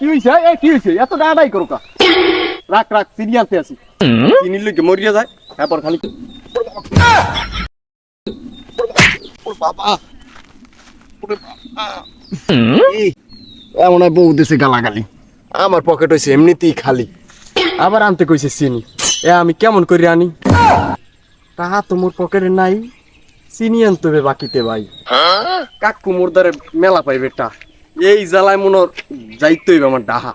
কি এ, কি রাখ মরিয়া যায় এমন বউ দেশে গালাগালি। আমার পকেট হয়েছে এমনিতেই খালি। আবার আনতে কইছে চিনি। এ, আমি কেমন করে আনি? টাকা তো মোর পকেটে নাই। চিনি আনতে হবে বাকিতে ভাই। কাকু মোর দ্বারে মেলা পাইবে টা। এই জ্বালায় মনোর যাইতে হইবে আমার ডাহা।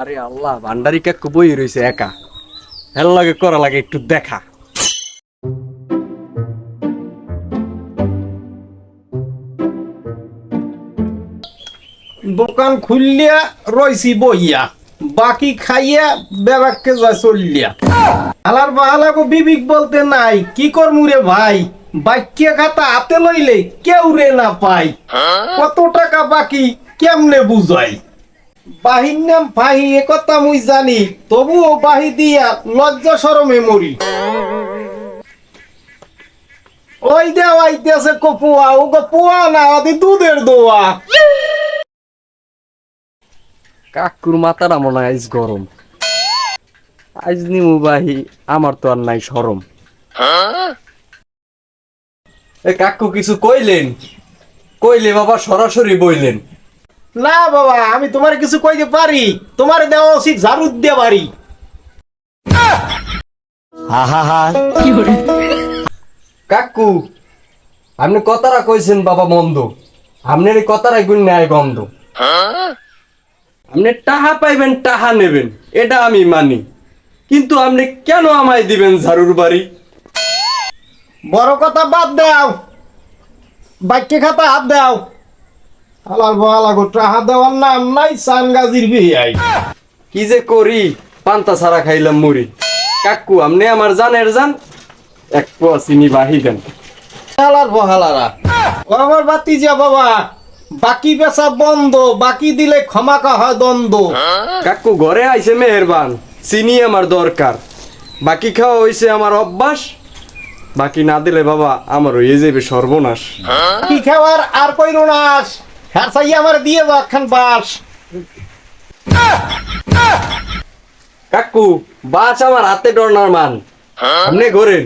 আরে আল্লাহ ভান্ডারি কাকু বই রইছে একা। হেল লাগে করা লাগে একটু দেখা। দোকান খুললিয়া রইছি বইয়া। বাকি খাইয়া বেবাককে যায় চললিয়া আলার বাহালাগো বিবিক বলতে নাই, কি করমু রে ভাই? বাক্য খাতা হাতে লইলে কেউ রে না পাই কত টাকা বাকি কেমনে বুঝাই? বাহির নাম ফাহি একথা মুই জানি, তবুও বাহি দিয়া লজ্জা সরমে মরি। ওই দেওয়া আইতেছে কপুয়া ও পুয়া না ওদি দুধের দোয়া। কাকুর মাথার মনে হয় আইজ গরম। আইজ নিমু বাহি আমার তো আর নাই সরম। এ কাকু কিছু কইলেন? কইলে বাবা সরাসরি বইলেন। না বাবা আমি তোমার কিছু কইতে পারি। তোমার দেওয়া উচিত ঝাড়ু দিয়ে পারি কাকু আপনি কথাটা কইছেন বাবা মন্দ। আপনার এই কথাটাই গুণ ন্যায় গন্ধ আপনি টাহা পাইবেন টাহা নেবেন এটা আমি মানি। কিন্তু আপনি কেন আমায় দিবেন ঝাড়ুর বাড়ি? বড় কথা বাদ দাও। বাক্যে খাতা হাত দাও। হালাল বহালা গো টাহা দেওয়ার নাম নাই সানগাজির বিয়াই কি যে করি পান্তা সারা খাইলাম মুড়ি। কাকু আপনি আমার জানের জান এক পোয়া চিনি বাহি দেন। হালাল বহালারা ও আমার বাতি যা বাবা। বাকি বেচা বন্ধ বাকি দিলে ক্ষমাকা হয় দ্বন্দ্ব। কাকু ঘরে আইছে মেহেরবান চিনি আমার দরকার। বাকি খাওয়া হইছে আমার অভ্যাস। বাকি না দিলে বাবা আমার হয়ে যাবে সর্বনাশ। কি খাওয়ার আর কইর নাস হ্যাঁ সাই আমার দিয়ে দাও খান বাস। কাকু বাস আমার হাতে ডরনার মান। আপনি ঘোরেন।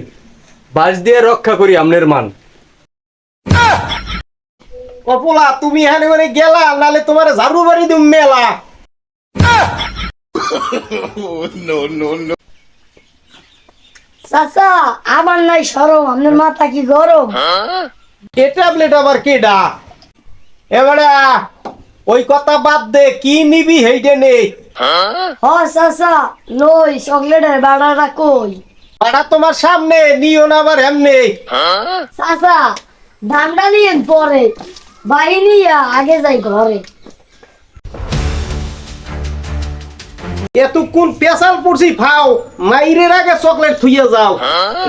বাস দিয়ে রক্ষা করি আমনের মান। কপোলা তুমি এখানে করে গেলা নালে তোমার ঝাড়ু বাড়ি দিম মেলা। চাচা আমার নাই সরম আপনার মাথা কি গরম? এ ট্যাবলেট আবার কেডা? এবারে ওই কথা বাদ দে কি নিবি হেইটে নে হ চাচা লই চকলেটের বাড়াটা কই? পাড়া তোমার সামনে নিও না আবার এমনি। চাচা দামটা নিয়েন পরে। বাহিনী আগে যাই ঘরে। এতক্ষণ পেশাল পড়ছি ফাও মাইরের আগে চকলেট থুইয়ে যাও।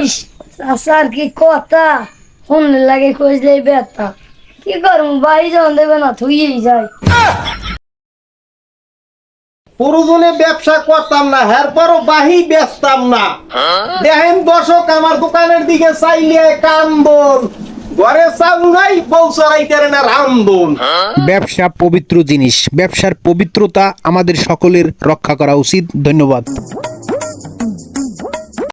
ইস চাচার কি কথা? শুনলে লাগে কই যাই বেতা কি করুম বাড়ি যখন দেবে না থুইয়েই যায় পুরোজনে ব্যবসা করতাম না হের পরও বাহি বেচতাম না। দেখেন দর্শক আমার দোকানের দিকে চাইলে কান্দন ঘরে চাল নাই না ব্যবসা পবিত্র জিনিস। ব্যবসার পবিত্রতা আমাদের সকলের রক্ষা করা উচিত। ধন্যবাদ।